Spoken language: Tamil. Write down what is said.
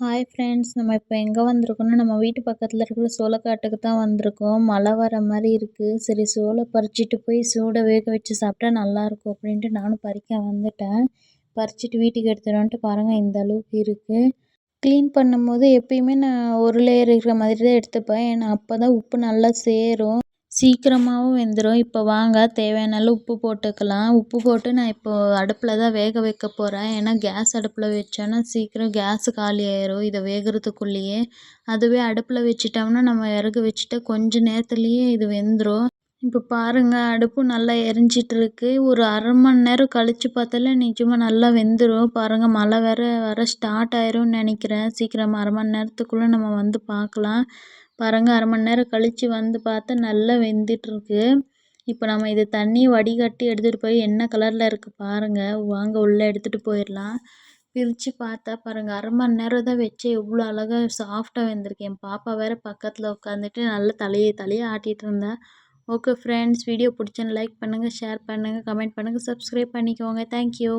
ஹாய் ஃப்ரெண்ட்ஸ் நம்ம இப்போ எங்கே வந்திருக்கோம்னா நம்ம வீட்டு பக்கத்தில் இருக்கிற சோளக்காட்டுக்கு தான் வந்திருக்கோம். மழை வர மாதிரி இருக்குது சரி சோளை பறிச்சிட்டு போய் சூடை வேக வச்சு சாப்பிட்டா நல்லாயிருக்கும் அப்படின்ட்டு நானும் பறிக்க வந்துட்டேன். பறிச்சிட்டு வீட்டுக்கு எடுத்துகிட்டு வந்துட்டு பாருங்கள் இந்த அளவுக்கு இருக்குது க்ளீன் பண்ணும்போது எப்பயுமே நான் ஒரு லேயர் இருக்கிற மாதிரி தான் எடுத்துப்பேன். ஏன்னா அப்போ தான் உப்பு நல்லா சேரும். சீக்கிரமாகவும் வெந்துடும் இப்போ வாங்க தேவையான அளவு உப்பு போட்டுக்கலாம். உப்பு போட்டு நான் இப்போது அடுப்பில் தான் வேக வைக்க போகிறேன் ஏன்னா கேஸ் அடுப்பில் வச்சோன்னா சீக்கிரம் கேஸு காலி ஆயிடும் இதை வேகிறதுக்குள்ளேயே. அதுவே அடுப்பில் வச்சிட்டோம்னா நம்ம விறகு வச்சுட்டா கொஞ்ச நேரத்துலேயே இது வெந்துடும் இப்போ பாருங்கள் அடுப்பு நல்லா எரிஞ்சிட்ருக்கு. ஒரு அரை மணி நேரம் கழித்து பார்த்தாலே நிஜமாக நல்லா வெந்துடும் பாருங்கள் மழை வேற வர ஸ்டார்ட் ஆயிரும்னு நினைக்கிறேன். சீக்கிரம் அரை மணி நேரத்துக்குள்ளே நம்ம வந்து பார்க்கலாம். பாருங்கள் அரை மணி நேரம் கழித்து வந்து பார்த்தா நல்லா வெந்துட்டுருக்கு இப்போ நம்ம இது தண்ணி வடிகட்டி எடுத்துகிட்டு போய் என்ன கலரில் இருக்குது பாருங்கள் வாங்க உள்ளே எடுத்துகிட்டு போயிடலாம். பிரித்து பார்த்தா பாருங்கள் அரை மணி நேரம் தான் வச்சு எவ்வளோ அழகாக சாஃப்டாக வெந்திருக்கு. என் பாப்பா வேறு பக்கத்தில் உட்காந்துட்டு நல்லா தலையை தலையை ஆட்டிகிட்டு இருந்தேன் ஓகே ஃப்ரெண்ட்ஸ் வீடியோ பிடிச்சேன்னு லைக் பண்ணுங்கள் ஷேர் பண்ணுங்கள் கமெண்ட் பண்ணுங்கள் சப்ஸ்கிரைப் பண்ணிக்கோங்க. Thank you